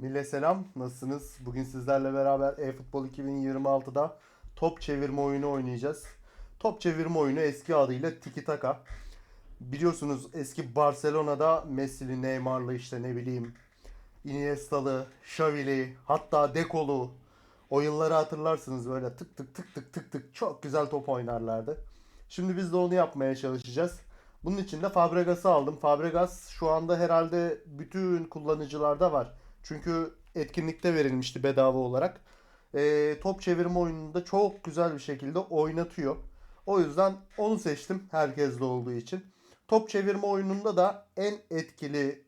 Millet selam. Nasılsınız? Bugün sizlerle beraber eFootball 2026'da top çevirme oyunu oynayacağız. Top çevirme oyunu eski adıyla Tiki Taka. Biliyorsunuz eski Barcelona'da Messi'li, Neymar'lı işte ne bileyim Iniesta'lı, Xavi'li, hatta Dekolu o yılları hatırlarsınız böyle tık tık tık tık tık tık çok güzel top oynarlardı. Şimdi biz de onu yapmaya çalışacağız. Bunun için de Fabregas'ı aldım. Fabregas şu anda herhalde bütün kullanıcılarda var. Çünkü etkinlikte verilmişti bedava olarak. Ee, top çevirme oyununda çok güzel bir şekilde oynatıyor. O yüzden onu seçtim herkeste olduğu için. Top çevirme oyununda da en etkili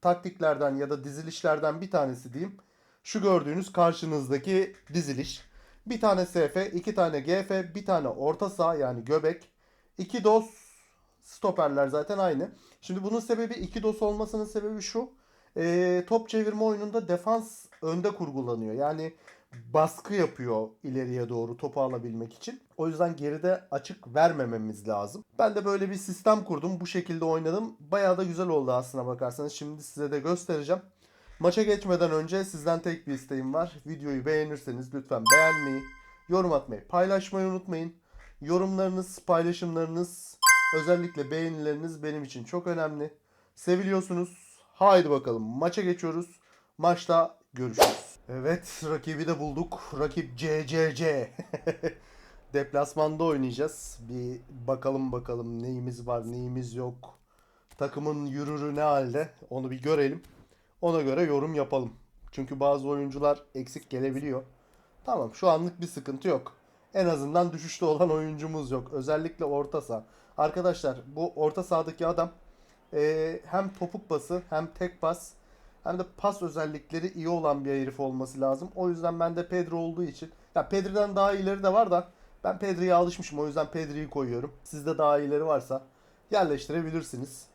taktiklerden ya da dizilişlerden bir tanesi diyeyim. Şu gördüğünüz karşınızdaki diziliş. Bir tane SF, iki tane GF, bir tane orta saha yani göbek. iki dos stoperler zaten aynı. Şimdi bunun sebebi iki dos olmasının sebebi şu. Ee, top çevirme oyununda defans önde kurgulanıyor. Yani baskı yapıyor ileriye doğru topu alabilmek için. O yüzden geride açık vermememiz lazım. Ben de böyle bir sistem kurdum. Bu şekilde oynadım. Bayağı da güzel oldu aslına bakarsanız. Şimdi size de göstereceğim. Maça geçmeden önce sizden tek bir isteğim var. Videoyu beğenirseniz lütfen beğenmeyi, yorum atmayı, paylaşmayı unutmayın. Yorumlarınız, paylaşımlarınız, özellikle beğenileriniz benim için çok önemli. Seviliyorsunuz. Haydi bakalım maça geçiyoruz. Maçta görüşürüz. Evet rakibi de bulduk. Rakip CCC. Deplasmanda oynayacağız. Bir bakalım bakalım neyimiz var neyimiz yok. Takımın yürürü ne halde onu bir görelim. Ona göre yorum yapalım. Çünkü bazı oyuncular eksik gelebiliyor. Tamam şu anlık bir sıkıntı yok. En azından düşüşte olan oyuncumuz yok. Özellikle orta saha. Arkadaşlar bu orta sahadaki adam eee, hem topuk bası hem tek pas hem de pas özellikleri iyi olan bir herif olması lazım. O yüzden ben de Pedro olduğu için ya Pedri'den daha iyileri de var da ben Pedri'ye alışmışım. O yüzden Pedri'yi koyuyorum. Sizde daha iyileri varsa yerleştirebilirsiniz.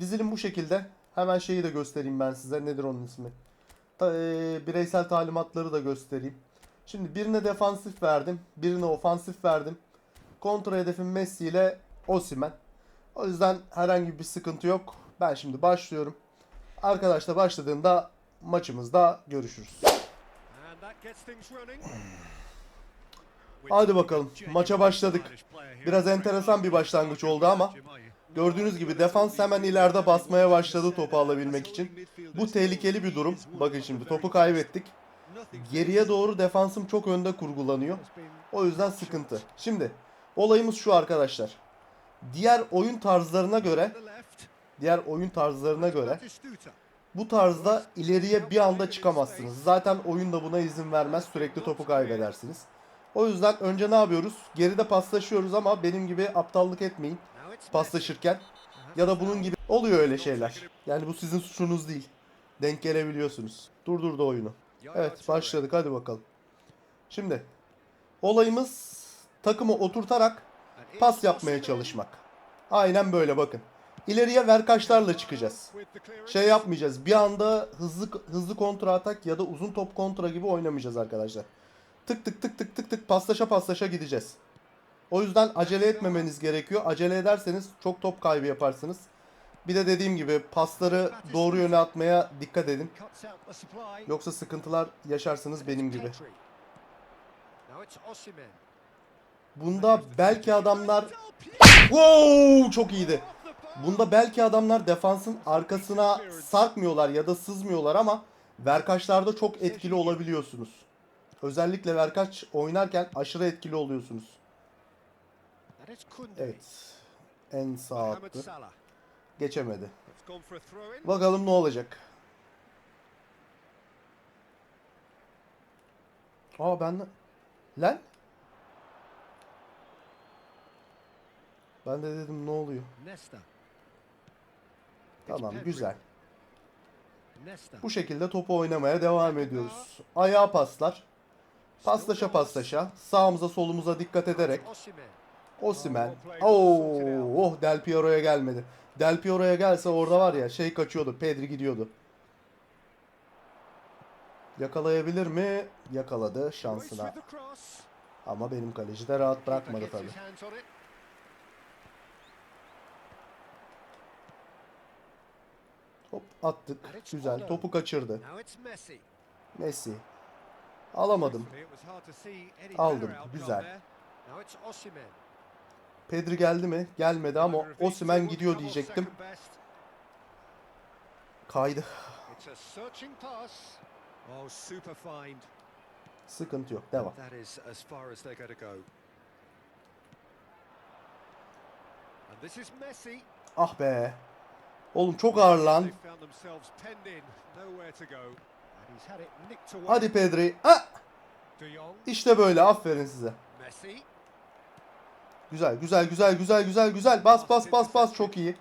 Dizilim bu şekilde. Hemen şeyi de göstereyim ben size. Nedir onun ismi? Ta- eee, bireysel talimatları da göstereyim. Şimdi birine defansif verdim. Birine ofansif verdim. Kontra hedefim Messi ile Osimhen. O yüzden herhangi bir sıkıntı yok. Ben şimdi başlıyorum. Arkadaşlar başladığında maçımızda görüşürüz. Hadi bakalım. Maça başladık. Biraz enteresan bir başlangıç oldu ama gördüğünüz gibi defans hemen ileride basmaya başladı topu alabilmek için. Bu tehlikeli bir durum. Bakın şimdi topu kaybettik. Geriye doğru defansım çok önde kurgulanıyor. O yüzden sıkıntı. Şimdi olayımız şu arkadaşlar. Diğer oyun tarzlarına göre diğer oyun tarzlarına göre bu tarzda ileriye bir anda çıkamazsınız. Zaten oyun da buna izin vermez. Sürekli topu kaybedersiniz. O yüzden önce ne yapıyoruz? Geride paslaşıyoruz ama benim gibi aptallık etmeyin paslaşırken. Ya da bunun gibi oluyor öyle şeyler. Yani bu sizin suçunuz değil. Denk gelebiliyorsunuz. Durdurdu oyunu. Evet başladık hadi bakalım. Şimdi olayımız takımı oturtarak pas yapmaya çalışmak. Aynen böyle bakın. İleriye verkaçlarla çıkacağız. Şey yapmayacağız. Bir anda hızlı hızlı kontra atak ya da uzun top kontra gibi oynamayacağız arkadaşlar. Tık tık tık tık tık tık paslaşa paslaşa gideceğiz. O yüzden acele etmemeniz gerekiyor. Acele ederseniz çok top kaybı yaparsınız. Bir de dediğim gibi pasları doğru yöne atmaya dikkat edin. Yoksa sıkıntılar yaşarsınız benim gibi. Bunda belki adamlar Wow çok iyiydi. Bunda belki adamlar defansın arkasına sarkmıyorlar ya da sızmıyorlar ama verkaçlarda çok etkili olabiliyorsunuz. Özellikle verkaç oynarken aşırı etkili oluyorsunuz. Evet. En sağ attı. Geçemedi. Bakalım ne olacak. Aa ben de... Lan? Ben de dedim ne oluyor? Tamam güzel. Bu şekilde topu oynamaya devam ediyoruz. Ayağa paslar. Paslaşa paslaşa. Sağımıza solumuza dikkat ederek. Osimen. Oo, oh Del Piero'ya gelmedi. Del Piero'ya gelse orada var ya şey kaçıyordu. Pedri gidiyordu. Yakalayabilir mi? Yakaladı şansına. Ama benim kaleci de rahat bırakmadı tabi. Hop attık. Güzel. Topu kaçırdı. Messi. Alamadım. Aldım, güzel. Pedri geldi mi? Gelmedi ama Osimhen gidiyor diyecektim. Kaydı. Oh. Sıkıntı yok. Devam. Ah be. Oğlum çok ağır lan. Hadi Pedri. Jong, İşte böyle. Aferin size. Güzel, güzel, güzel, güzel, güzel, güzel. Bas, bas, bas, bas. Çok iyi.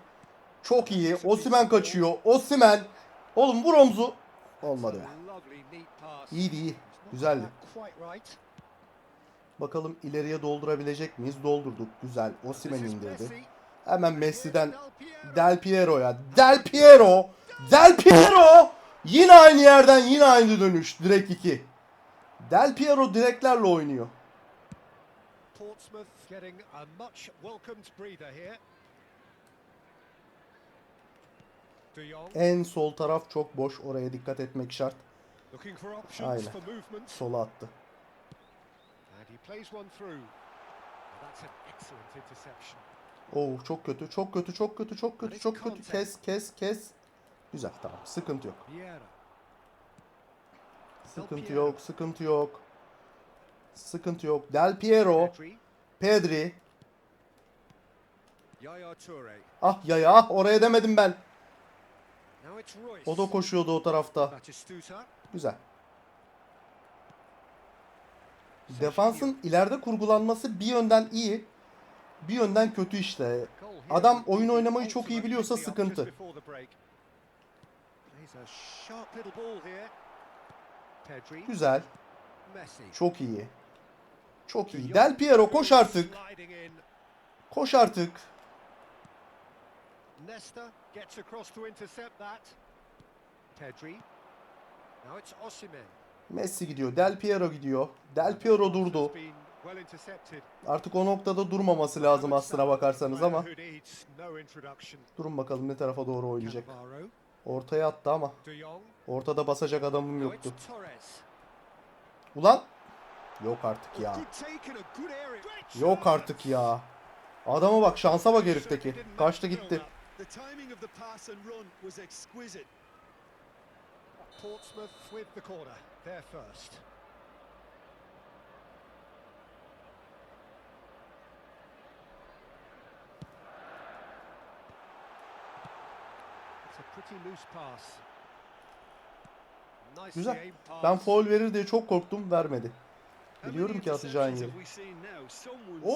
Çok iyi. Osimen kaçıyor. Osimen. Oğlum vur omzu. Olmadı be. İyiydi iyi. Güzeldi. Bakalım ileriye doldurabilecek miyiz? Doldurduk. Güzel. Osimen indirdi. Hemen Messi'den Del Piero. Del Piero'ya. Del Piero. Del Piero. Yine aynı yerden yine aynı dönüş. Direkt 2. Del Piero direklerle oynuyor. Portsmouth getting a much welcomed breather here. En sol taraf çok boş. Oraya dikkat etmek şart. Aynen. Sola attı. And he plays one through. That's an excellent interception. Oo çok kötü. Çok kötü. Çok kötü. Çok kötü. Çok kötü. Kes kes kes. Güzel tamam. Sıkıntı yok. Sıkıntı yok. Sıkıntı yok. Sıkıntı yok. Del Piero. Pedri. Pedri. Yaya. Ah ya ya oraya demedim ben. O da koşuyordu o tarafta. Güzel. Defansın ileride kurgulanması bir yönden iyi. Bir yönden kötü işte. Adam oyun oynamayı çok iyi biliyorsa sıkıntı. Güzel. Çok iyi. Çok iyi. Del Piero koş artık. Koş artık. Nesta gets across to intercept that. Pedri. Now it's Osimhen. Messi gidiyor. Del Piero gidiyor. Del Piero durdu. Artık o noktada durmaması lazım aslına bakarsanız ama. Durun bakalım ne tarafa doğru oynayacak. Ortaya attı ama. Ortada basacak adamım yoktu. Ulan. Yok artık ya. Yok artık ya. Adama bak şansa bak herifteki. Kaçtı gitti. Portsmouth with the corner. They're first. Güzel. Ben foul verir diye çok korktum vermedi. Biliyorum ki atacağın yeri.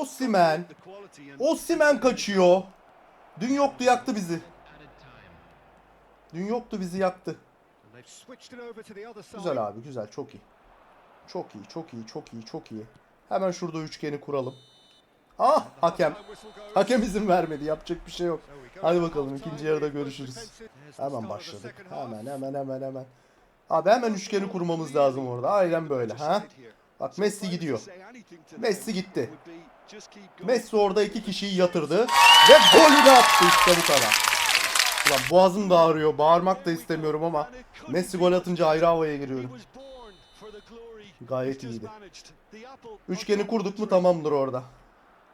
Osimhen. Osimhen kaçıyor. Dün yoktu yaktı bizi. Dün yoktu bizi yaktı. Güzel abi güzel çok iyi. Çok iyi çok iyi çok iyi çok iyi. Hemen şurada üçgeni kuralım. Ah hakem. Hakem izin vermedi yapacak bir şey yok. Hadi bakalım ikinci yarıda görüşürüz. Hemen başladık. Hemen hemen hemen hemen. Abi hemen üçgeni kurmamız lazım orada. Aynen böyle ha. Bak Messi gidiyor. Messi gitti. Messi orada iki kişiyi yatırdı ve golünü attı işte bu kadar. Ulan boğazım da ağrıyor. Bağırmak da istemiyorum ama Messi gol atınca ayrı havaya giriyorum. Gayet iyiydi. Üçgeni kurduk mu tamamdır orada.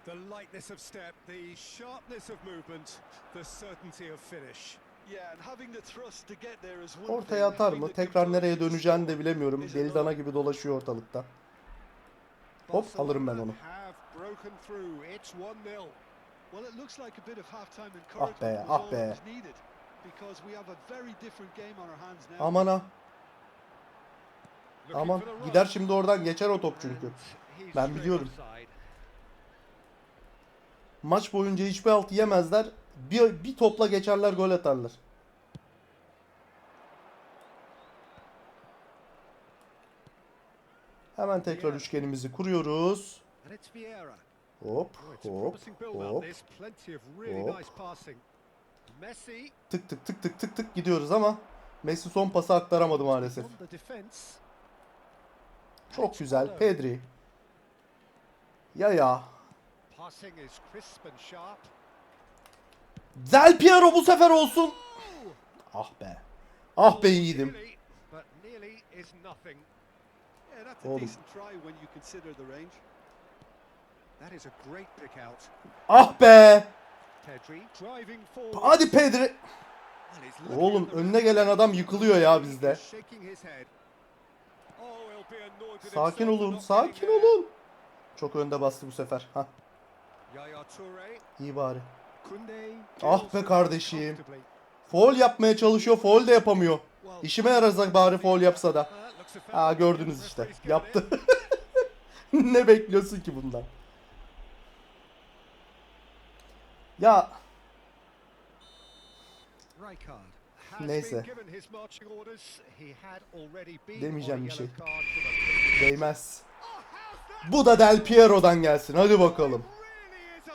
The lightness of step, the sharpness of movement, the certainty of finish. Ortaya atar mı? Tekrar nereye döneceğini de bilemiyorum. Deli dana gibi dolaşıyor ortalıkta. Hop alırım ben onu. Have broken through. It's 1-0. Well, it looks like a bit of halftime Ah be, ah be. Aman ha. Aman gider şimdi oradan geçer o top çünkü. Ben biliyorum. Maç boyunca hiçbir alt yemezler. Bir, bir topla geçerler gol atarlar. Hemen tekrar üçgenimizi kuruyoruz. Hop Oh, hop hop. hop. Tık tık tık tık tık tık gidiyoruz ama Messi son pası aktaramadı maalesef. Çok güzel. Pedri. Ya ya. Del Piero bu sefer olsun. Ah be. Ah be yiğidim. Oğlum. Ah be. Hadi Pedri. Oğlum önüne gelen adam yıkılıyor ya bizde. Oh, Sakin olun, sakin olun. Çok önde bastı bu sefer. Ha, Yaya Toure. İyi bari. Ah be kardeşim. Foul yapmaya çalışıyor, foul de yapamıyor. İşime yarasa bari foul yapsa da. Uh, looks a foul. Aa gördünüz işte. Yaptı. ne bekliyorsun ki bundan? Ya Neyse. Demeyeceğim bir şey. değmez. Oh? Bu da Del Piero'dan gelsin. Hadi bakalım.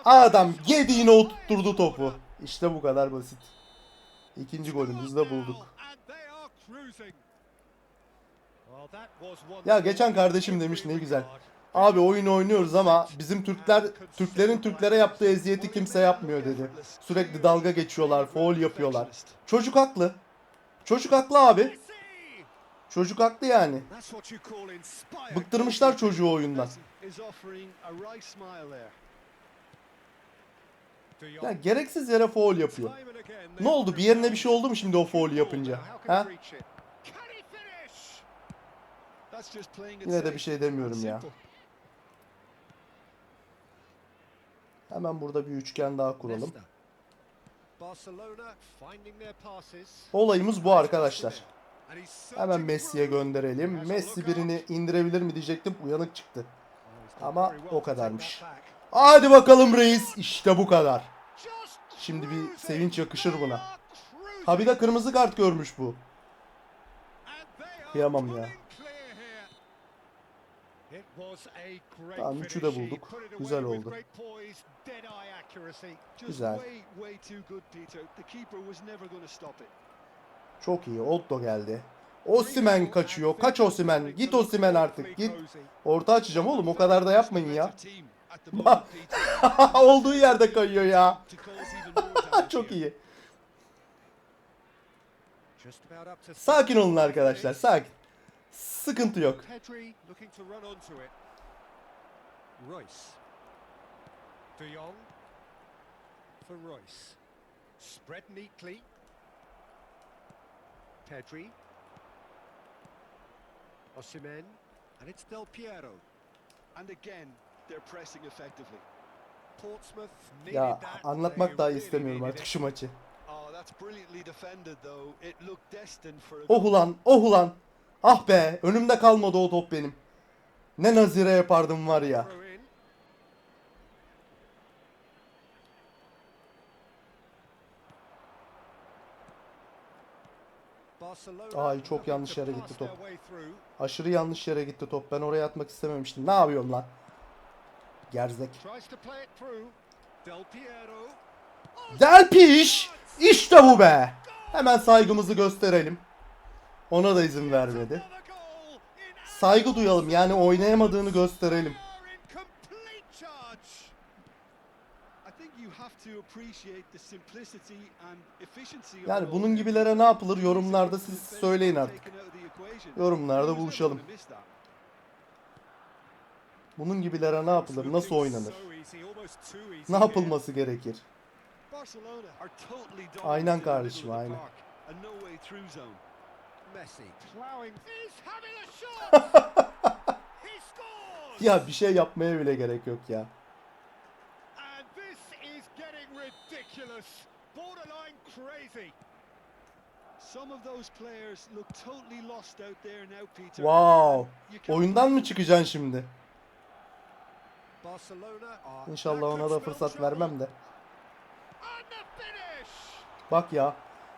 Adam finish. gediğine oturtturdu topu. İşte bu kadar basit. İkinci golümüzü de bulduk. Ya geçen kardeşim demiş ne güzel. Abi oyun oynuyoruz ama bizim Türkler Türklerin Türklere yaptığı eziyeti kimse yapmıyor dedi. Sürekli dalga geçiyorlar, foul yapıyorlar. Çocuk haklı. Çocuk haklı abi. Çocuk haklı yani. Bıktırmışlar çocuğu oyundan. Ya gereksiz yere foul yapıyor. Ne oldu? Bir yerine bir şey oldu mu şimdi o foul yapınca? Ha? Yine de bir şey demiyorum ya. Hemen burada bir üçgen daha kuralım. Olayımız bu arkadaşlar. Hemen Messi'ye gönderelim. Messi birini indirebilir mi diyecektim. Uyanık çıktı. Ama o kadarmış. Hadi bakalım reis. İşte bu kadar. Şimdi bir sevinç yakışır buna. Ha bir de kırmızı kart görmüş bu. Kıyamam ya. Tamam, üçü de bulduk. Güzel oldu. Güzel. Çok iyi. Oldo geldi. Osimen kaçıyor. Kaç Osimen. Git Osimen artık. Git. Orta açacağım oğlum. O kadar da yapmayın ya. Olduğu yerde kayıyor ya. Çok iyi. Sakin olun arkadaşlar. Sakin. Sıkıntı yok. Spread. And it's Del Piero. And again, Ya anlatmak daha istemiyorum artık şu maçı. Oh, that's brilliantly defended, though. It looked destined for a Oh ulan, oh ulan. Ah be, önümde kalmadı o top benim. Ne nazire yapardım var ya. Ay, çok yanlış yere gitti top. Aşırı yanlış yere gitti top. Ben oraya atmak istememiştim. Ne yapıyorum lan? Gerzek. Del Piş! İşte bu be. Hemen saygımızı gösterelim. Ona da izin vermedi. Saygı duyalım yani oynayamadığını gösterelim. Yani bunun gibilere ne yapılır yorumlarda siz söyleyin artık. Yorumlarda buluşalım. Bunun gibilere ne yapılır? Nasıl oynanır? Ne yapılması gerekir? Aynen kardeşim, aynen. Ya bir şey yapmaya bile gerek yok ya. Wow. Oyundan mı çıkacaksın şimdi? İnşallah ona da fırsat vermem de. Bak ya.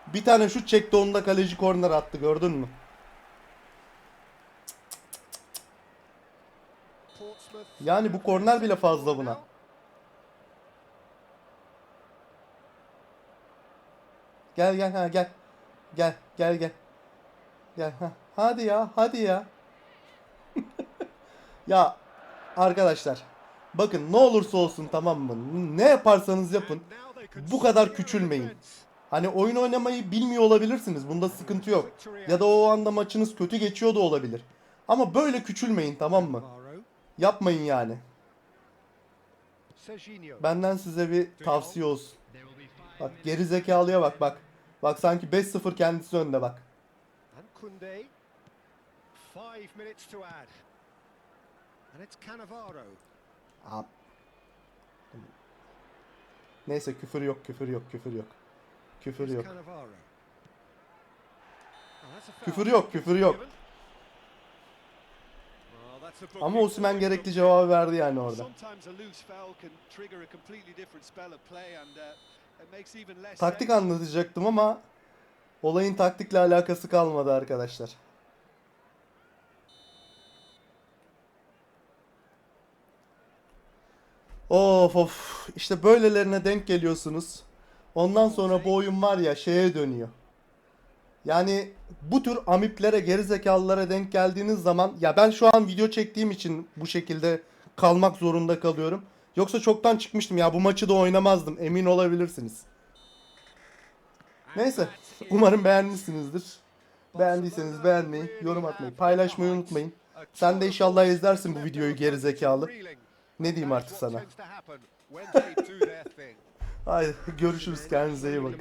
Bir tane şut çekti onu da kaleci korner attı gördün mü? Yani bu korner bile fazla buna. Gel gel ha gel. Gel gel gel. Gel ha. Hadi ya hadi ya. ya arkadaşlar bakın ne olursa olsun tamam mı? Ne yaparsanız yapın. Bu kadar küçülmeyin. Hani oyun oynamayı bilmiyor olabilirsiniz. Bunda sıkıntı yok. Ya da o anda maçınız kötü geçiyor da olabilir. Ama böyle küçülmeyin tamam mı? Yapmayın yani. Benden size bir tavsiye olsun. Bak geri zekalıya bak bak. Bak sanki 5-0 kendisi önde bak. Aa. Neyse küfür yok küfür yok küfür yok. Küfür yok. Küfür yok küfür yok. Ama Osimhen gerekli cevabı verdi yani orada. Taktik anlatacaktım ama olayın taktikle alakası kalmadı arkadaşlar. Of of işte böylelerine denk geliyorsunuz. Ondan sonra bu oyun var ya şeye dönüyor. Yani bu tür amiplere gerizekalılara denk geldiğiniz zaman ya ben şu an video çektiğim için bu şekilde kalmak zorunda kalıyorum. Yoksa çoktan çıkmıştım ya bu maçı da oynamazdım emin olabilirsiniz. Neyse umarım beğenmişsinizdir. Beğendiyseniz beğenmeyi, yorum atmayı, paylaşmayı unutmayın. Sen de inşallah izlersin bu videoyu gerizekalı. Ne diyeyim artık sana. Haydi görüşürüz kendinize iyi bakın.